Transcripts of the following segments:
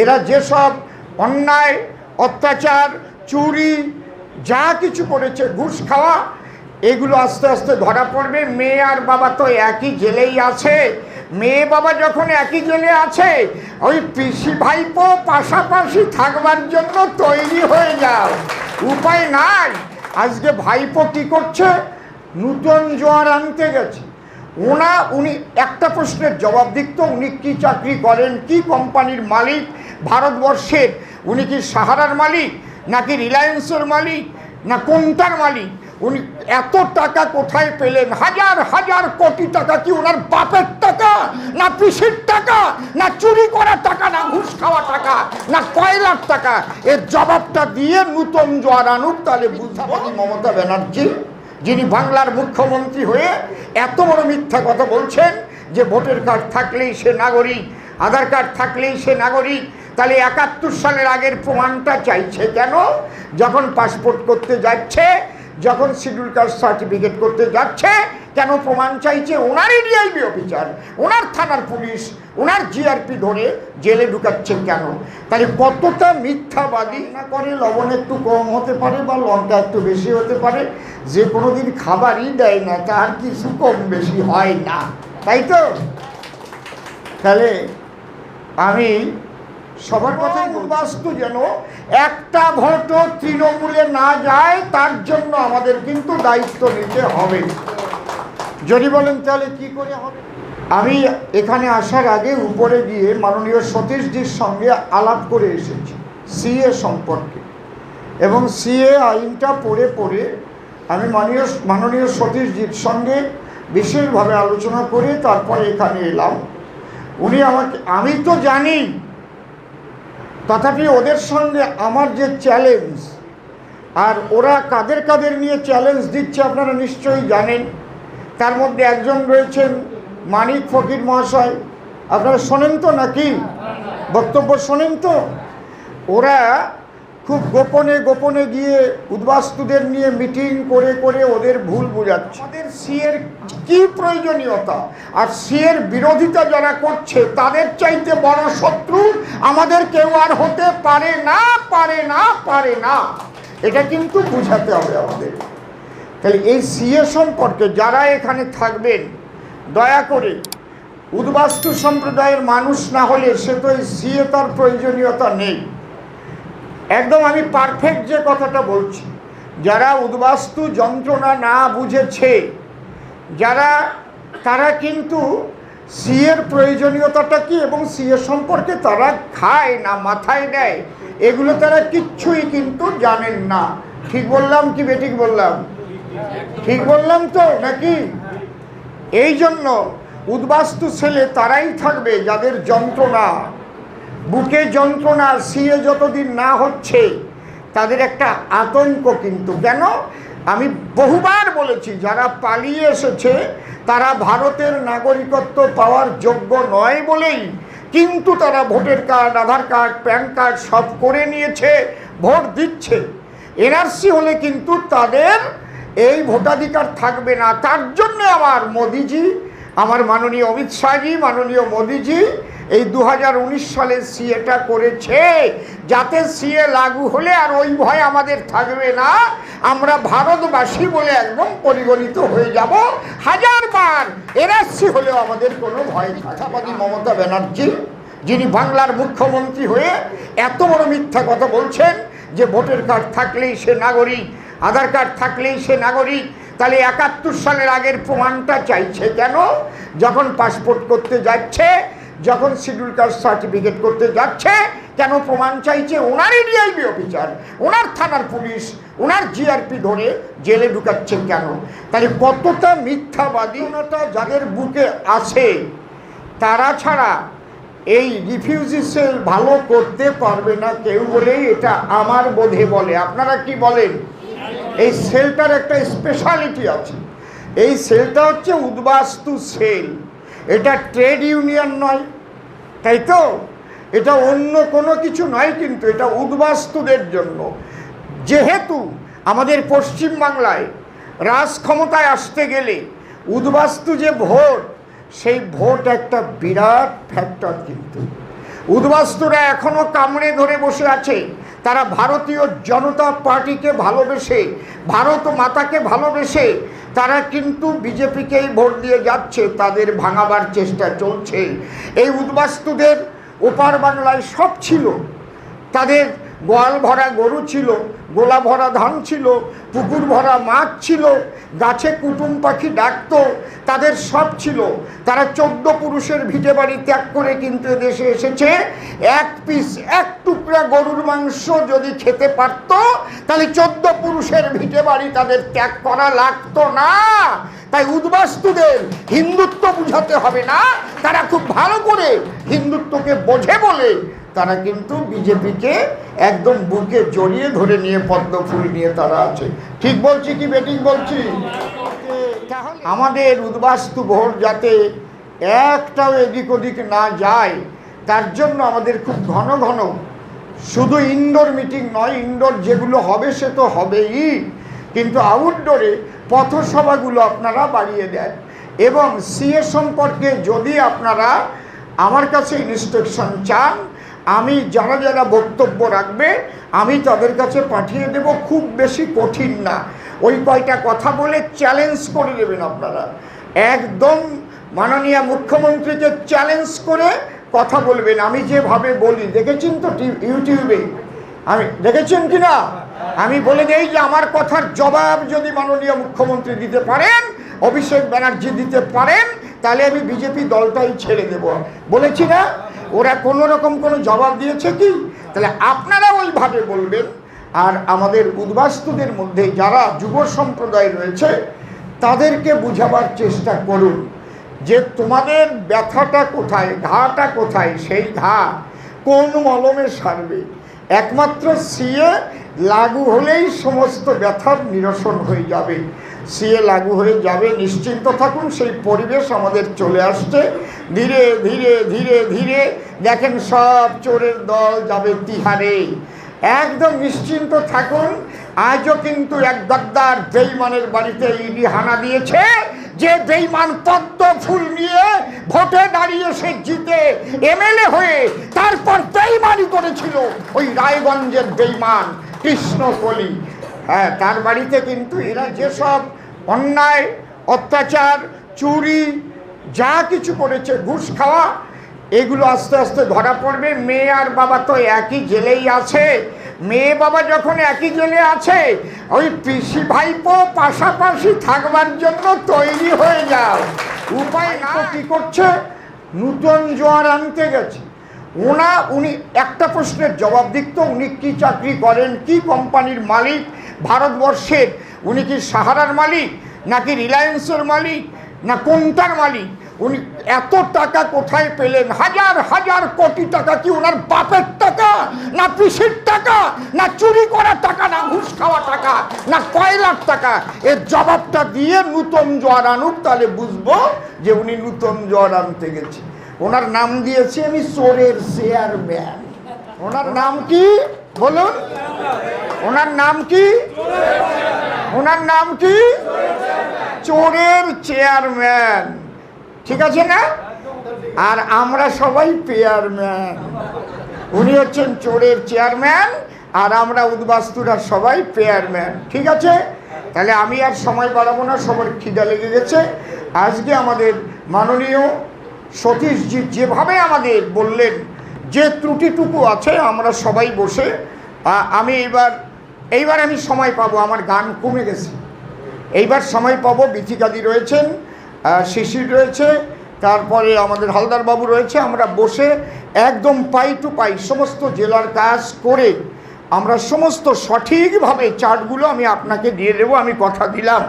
এরা যেসব অন্যায়, অত্যাচার, চুরি, যা কিছু করেছে, ঘুষ খাওয়া, এগুলো আস্তে আস্তে ধরা পড়বে। মেয়ে আর বাবা তো একই জেলেই আছে। মেয়ে বাবা যখন একই জেলে আছে, ওই পিসি ভাইপো পাশাপাশি থাকবার জন্য তৈরি হয়ে যাও। উপায় নাই। আজকে ভাইপো কি করছে? নূতন জোয়ার আনতে গেছে। ওনা, উনি একটা প্রশ্নের জবাব দিত, উনি কি চাকরি করেন, কি কোম্পানির মালিক ভারতবর্ষের, উনি কি সাহারার মালিক, নাকি রিলায়েন্সের মালিক, না কোনটার মালিক? উনি এত টাকা কোথায় পেলেন? হাজার হাজার কোটি টাকা কি ওনার বাপের টাকা? না পিসির টাকা? না চুরি করা টাকা? না ঘুষ খাওয়া টাকা? না কয়লার টাকা? এর জবাবটা দিয়ে নূতন জোয়ার আনুক, তাহলে বুঝতে মমতা ব্যানার্জি, যিনি বাংলার মুখ্যমন্ত্রী হয়ে এত বড় মিথ্যা কথা বলছেন যে ভোটার কার্ড থাকলেই সে নাগরিক, আধার কার্ড থাকলেই সে নাগরিক তাহলে একাত্তর সালের আগের প্রমাণটা চাইছে কেন? যখন পাসপোর্ট করতে যাচ্ছে, যখন শিডিউল কাস্ট সার্টিফিকেট করতে যাচ্ছে, কেন প্রমাণ চাইছে? ওনারই ডিআইবি অফিসার ওনার থানার পুলিশ, ওনার জিআরপি ধরে জেলে ঢুকাচ্ছে কেন? তাহলে কতটা মিথ্যাবাদী? না করে লবণ একটু কম হতে পারে বা লঙ্কা একটু বেশি হতে পারে, যে কোনো দিন খাবারই দেয় না, তার কিছু কম বেশি হয় না। তাই তো? তাহলে আমি সবার কথাই বাস্তু যেন একটা তৃণমূলে না যায় তার জন্য আমাদের কিন্তু দায়িত্ব নিতে হবে। যদি বলেন তাহলে কি করে হবে? আমি এখানে আসার আগে উপরে গিয়ে মাননীয় সতীশজির সঙ্গে আলাপ করে এসেছি সিএ সম্পর্কে। এবং সিএ আইনটা পড়ে পড়ে আমি মাননীয় মাননীয় সতীশজির সঙ্গে বিশেষভাবে আলোচনা করে তারপরে এখানে এলাম। উনি আমাকে আমি তো জানি তথাপি ওদের সঙ্গে আমার যে চ্যালেঞ্জ আর ওরা কাদের কাদের নিয়ে চ্যালেঞ্জ দিচ্ছে আপনারা নিশ্চয়ই জানেন। তার মধ্যে একজন রয়েছেন মানিক ফকির মহাশয়। আপনারা শোনেন তো নাকি? বক্তব্য শোনেন তো? ওরা খুব গোপনে গোপনে গিয়ে উদ্বাস্তুদের নিয়ে মিটিং করে করে ওদের ভুল বোঝাচ্ছে। আমাদের সিএর কি প্রয়োজনীয়তা? আর সিএর বিরোধিতা যারা করছে, তাদের চাইতে বড় শত্রু আমাদের কেউ আর হতে পারে না পারে না পারে না। এটা কিন্তু বুঝাতে হবে আমাদের। তাহলে এই সিএ সম্পর্কে যারা এখানে থাকবেন, দয়া করে উদ্বাস্তু সম্প্রদায়ের মানুষ না হলে সে তো এই সিএ তার প্রয়োজনীয়তা নেই। একদম আমি পারফেক্ট যে কথাটা বলছি। যারা উদ্বাস্তু যন্ত্রণা না বুঝেছে, যারা, তারা কিন্তু সিএর প্রয়োজনীয়তাটা কি এবং সিএ সম্পর্কে তারা খায় না, মাথায় দেয় এগুলো তারা কিচ্ছুই কিন্তু জানেন না। ঠিক বললাম কি বেঠিক বললাম? ঠিক বললাম তো, নাকি? এই জন্য উদ্বাস্তু ছেলে তারাই থাকবে যাদের যন্ত্রণা। বুকে যন্ত্রণা সিয়ে যতদিন না হচ্ছে, তাদের একটা আতঙ্ক কিন্তু। কেন? আমি বহুবার বলেছি, যারা পালিয়ে এসেছে, তারা ভারতের নাগরিকত্ব পাওয়ার যোগ্য নয় বলেই কিন্তু তারা voter card, Aadhaar card, PAN card সব করে নিয়েছে, ভোট দিচ্ছে। এনআরসি হলে কিন্তু তাদের এই ভোটাধিকার থাকবে না। তার জন্য আমার মোদিজি আমার মাননীয় অমিত শাহজি, মাননীয় মোদিজি, এই দু হাজার উনিশ সালে সিএটা করেছে। যাতে সিএ লাগু হলে আর ওই ভয় আমাদের থাকবে না, আমরা ভারতবাসী বলে একদম পরিগণিত হয়ে যাব। হাজারবার এনআরসি হলেও আমাদের কোনো ভয় থাকাবাদী মমতা ব্যানার্জি, যিনি বাংলার মুখ্যমন্ত্রী হয়ে এত বড় মিথ্যা কথা বলছেন যে ভোটার কার্ড থাকলেই সে নাগরিক, আধার কার্ড থাকলেই সে নাগরিক তাহলে একাত্তর সালের আগের প্রমাণটা চাইছে কেন? যখন পাসপোর্ট করতে যাচ্ছে, যখন শিডিউল কাস্ট সার্টিফিকেট করতে যাচ্ছে, কেন প্রমাণ চাইছে? ওনারই ডিআইবি অফিসার ওনার থানার পুলিশ, ওনার জিআরপি ধরে জেলে ঢুকাচ্ছে কেন? তাহলে কতটা মিথ্যাবাদী ওনাটা যাদের বুকে আছে, তারা ছাড়া এই রিফিউজি সেল ভালো করতে পারবে না কেউ বলেই এটা আমার বোধে বলে। আপনারা কি বলেন? এই সেলটার একটা স্পেশালিটি আছে। এই সেলটা হচ্ছে উদ্বাস্তু সেল। এটা ট্রেড ইউনিয়ন নয়, তাই তো? এটা অন্য কোনো কিছু নয় কিন্তু এটা উদ্বাস্তুদের জন্য। যেহেতু আমাদের পশ্চিম বাংলায় রাজ ক্ষমতায় আসতে গেলে উদ্বাস্তু যে ভোট, সেই ভোট একটা বিরাট ফ্যাক্টর কিন্তু। উদ্বাস্তুরা এখনও কামড়ে ধরে বসে আছে। তারা ভারতীয় জনতা পার্টিকে ভালোবেসে, ভারত মাতাকে ভালোবেসে, তারা কিন্তু বিজেপিকেই ভোট দিয়ে যাচ্ছে, তাদের ভাঙাবার চেষ্টা চলছে। এই উদ্বাস্তুদের ওপার বাংলায় সব ছিল। তাদের গোয়াল ভরা গরু ছিল, গোলা ভরা ধান ছিল, পুকুর ভরা মাছ ছিল, গাছে কুটুম পাখি ডাকতো, তাদের সব ছিল। তারা চোদ্দ পুরুষের ভিটে বাড়ি ত্যাগ করে কিন্তু দেশে এসেছে। এক পিস, এক টুকরা গরুর মাংস যদি খেতে পারত, তাহলে চোদ্দ পুরুষের ভিটে বাড়ি তাদের ত্যাগ করা লাগতো না। তাই উদ্বাস্তুদের হিন্দুত্ব বুঝাতে হবে না। তারা খুব ভালো করে হিন্দুত্বকে বোঝে বলে তারা কিন্তু বিজেপিকে একদম বুকে জড়িয়ে ধরে নিয়ে পদ্ম ফুল নিয়ে তারা আছে। ঠিক বলছি কি বেটিং বলছি? আমাদের উদ্বাস্তু ভোট যাতে একটাও এদিক ওদিক না যায়, তার জন্য আমাদের খুব ঘন ঘন, শুধু ইনডোর মিটিং নয়, ইনডোর যেগুলো হবে সে তো হবেই, কিন্তু আউটডোরে পথসভাগুলো আপনারা বাড়িয়ে দেন। এবং সিএ সম্পর্কে যদি আপনারা আমার কাছে ইনস্ট্রাকশন চান আমি যারা যারা বক্তব্য রাখবে, আমি তাদের কাছে পাঠিয়ে দেব, খুব বেশি কঠিন না। ওই কয়টা কথা বলে চ্যালেঞ্জ করে দেবেন আপনারা। একদম মাননীয় মুখ্যমন্ত্রীকে চ্যালেঞ্জ করে কথা বলবেন। আমি যেভাবে বলি, দেখেছেন তো ইউটিউবে? আমি দেখেছেন কি না? আমি বলে দেই যে আমার কথার জবাব যদি মাননীয় মুখ্যমন্ত্রী দিতে পারেন, অভিষেক ব্যানার্জি দিতে পারেন, তাহলে আমি বিজেপি দলটাই ছেড়ে দেব। বলেছি না? ওরা কোনো রকম কোনো জবাব দিয়েছে কি? তাহলে আপনারা ওইভাবে বলবেন। আর আমাদের উদ্বাস্তুদের মধ্যে যারা যুব সম্প্রদায় রয়েছে, তাদেরকে বুঝাবার চেষ্টা করুন যে তোমাদের ব্যথাটা কোথায়, ঘাটা কোথায়, সেই ঘা কোন মলমে সারবে? একমাত্র সিএ লাগু হলেই সমস্ত ব্যথার নিরসন হয়ে যাবে। সিএ লাগু হয়ে যাবে, নিশ্চিন্ত থাকুন, সেই পরিবেশ আমাদের চলে আসছে। ধীরে ধীরে ধীরে ধীরে দেখেন সব চোরের দল যাবে তিহারে। একদম নিশ্চিন্ত থাকুন, আজও কিন্তু এক গদ্দার বেইমানের বাড়িতে ইডি হানা দিয়েছে, যে বেইমান পদ্ম ফুল নিয়ে ভোটে দাঁড়িয়ে সে জিতে, এমএলএ হয়ে তারপর বেইমানি করেছিল ওই রায়গঞ্জের বেইমান কৃষ্ণকলি। হ্যাঁ তার বাড়িতে কিন্তু এরা যেসব অন্যায় অত্যাচার চুরি যা কিছু করেছে ঘুষ খাওয়া এগুলো আস্তে আস্তে ধরা পড়বে। মেয়ে আর বাবা তো একই জেলেই আছে। মেয়ে বাবা যখন একই জেলে আছে ওই পিসি ভাইপো পাশাপাশি থাকবার জন্য তৈরি হয়ে যাও। উপায় না কি করছে? নূতন জোয়ার আনতে গেছে। ওনা উনি একটা প্রশ্নের জবাব দিক তো উনি কি চাকরি করেন কি কোম্পানির মালিক ভারতবর্ষের উনি কি সাহারার মালিক? নাকি রিলায়েন্সের মালিক? না কোনটার মালিক? উনি এত টাকা কোথায় পেলেন? হাজার হাজার কোটি টাকা কি ওনার বাপের টাকা? না পিসির টাকা? না চুরি করা টাকা? না ঘুষ খাওয়া টাকা? না কয়লার টাকা? এর জবাবটা দিয়ে নূতন জোয়ার আনুক, তাহলে বুঝব যে উনি নূতন জোয়ার আনতে গেছে। ওনার নাম দিয়েছি আমি চোরের চেয়ারম্যান। ওনার নাম কি? বলুন। ওনার নাম কি? ওনার নাম কি? চোরের চেয়ারম্যান। ঠিক আছে না? আর আমরা সবাই পেয়ারম্যান। উনি হচ্ছেন চোরের চেয়ারম্যান, আর আমরা উদ্বাস্তুরা সবাই পেয়ারম্যান। ঠিক আছে? তাহলে আমি আর সময় বাড়াবো না, সবার খিদা লেগে গেছে। আজকে আমাদের মাননীয় সতীশজি যেভাবে আমাদের বললেন, যে ত্রুটিটুকু আছে, আমরা সবাই বসে আমি এইবার এইবার আমি সময় পাবো, আমার গান কমে গেছে। এইবার সময় পাবো বিথিকাদি রয়েছেন শিশির রয়েছে, তারপরে আমাদের হালদার বাবু রয়েছে, আমরা বসে একদম পাই টু পাই সমস্ত জেলার কাজ করে আমরা সমস্ত সঠিকভাবে চার্টগুলো আমি আপনাকে দিয়ে দেবো, আমি কথা দিলাম।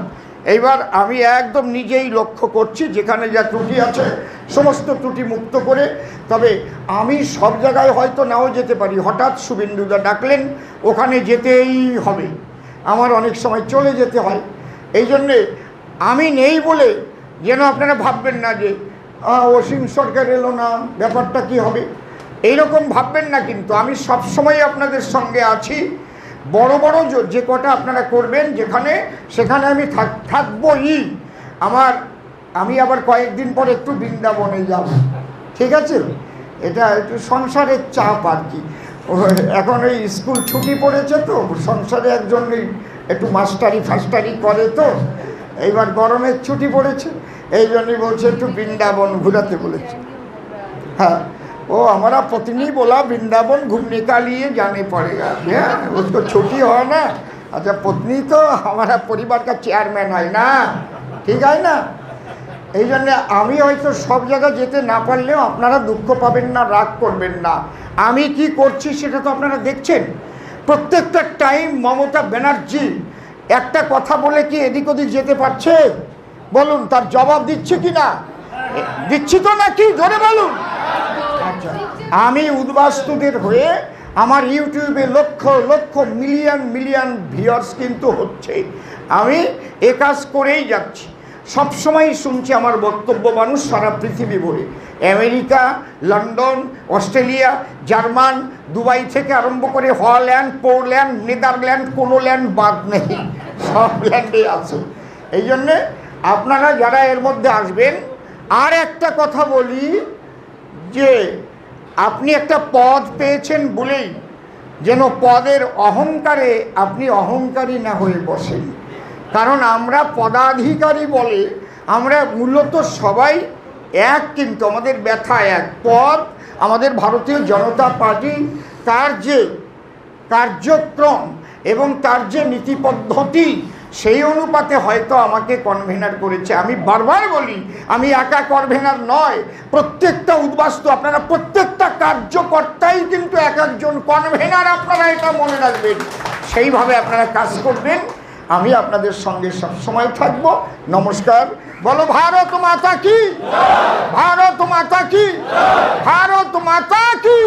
এইবার আমি একদম নিজেই লক্ষ্য করছি, যেখানে যা ত্রুটি আছে সমস্ত ত্রুটি মুক্ত করে, তবে আমি সব জায়গায় হয়তো নাও যেতে পারি। হঠাৎ শুভেন্দুদা ডাকলেন, ওখানে যেতেই হবে। আমার অনেক সময় চলে যেতে হয়। এই জন্যে আমি নেই বলে যেন আপনারা ভাববেন না যে অসীম সরকার এলো না, ব্যাপারটা কি হবে? এইরকম ভাববেন না কিন্তু। আমি সবসময় আপনাদের সঙ্গে আছি। বড় বড় যে- কটা আপনারা করবেন যেখানে, সেখানে আমি থাক, থাকবই। আমার আমি আবার কয়েকদিন পর একটু বৃন্দাবনে যাব ঠিক আছে এটা একটু সংসারের চাপ আর কি ও এখন ওই স্কুল ছুটি পড়েছে তো সংসারে একজন ওই একটু মাস্টারি ফাস্টারি করে তো এইবার গরমের ছুটি পড়েছে এই জন্যই বলছে একটু বৃন্দাবন ঘুরাতে বলেছে हाँ वो हमारा पत्नी बोला वृंदावन घूमने का लिए जाने पड़ेगा भैया उसको छुट्टी हो ना अच्छा पत्नी तो हमारा परिवार का চেয়ারম্যান হয় না ঠিক হয় না এই জন্য আমি হয়তো সব জায়গায় যেতে না পারলেও আপনারা দুঃখ পাবেন না, রাগ করবেন না। আমি কি করছি সেটা তো আপনারা দেখছেন। প্রত্যেকটা টাইম মমতা ব্যানার্জি একটা কথা বলে কি এদিক ওদিক যেতে পারছে? বলুন, তার জবাব দিচ্ছে কি না? দিচ্ছি তো নাকি? ধরে বলুন। আচ্ছা আমি উদ্বাস্তুদের হয়ে আমার ইউটিউবে lakh lakh million million viewers কিন্তু হচ্ছে। আমি এ কাজ করেই যাচ্ছি। সবসময় শুনছি আমার বক্তব্য মানুষ সারা পৃথিবী ভরে America, London, Australia, German, Dubai থেকে আরম্ভ করে হল্যান্ড, পোল্যান্ড, নেদারল্যান্ড কোনো ল্যান্ড বাদ নেই। সব ল্যান্ডে আছে। এই জন্যে আপনারা যারা এর মধ্যে আসবেন, আর একটা কথা বলি যে, আপনি একটা পদ পেয়েছেন বলেই যেন পদের অহংকারে আপনি অহংকারী না হয়ে বসেন। কারণ আমরা পদাধিকারী বলে আমরা মূলত সবাই এক কিন্তু আমাদের ব্যথা এক। পদ আমাদের ভারতীয় জনতা পার্টি তার যে কার্যক্রম এবং তার যে নীতি পদ্ধতি সেই অনুপাতে হয়তো আমাকে কনভেনার করেছে। আমি বারবার বলি, আমি একা কনভেনার নয়, প্রত্যেকটা উদ্বাস্তু, আপনারা প্রত্যেকটা কার্যকর্তাই কিন্তু এক একজন কনভেনার আপনারা এটা মনে রাখবেন। সেইভাবে আপনারা কাজ করবেন। আমি আপনাদের সঙ্গে সবসময় থাকব। নমস্কার। বলো, ভারত মাতা কি? ভারত মাতা কি? ভারত মাতা কি?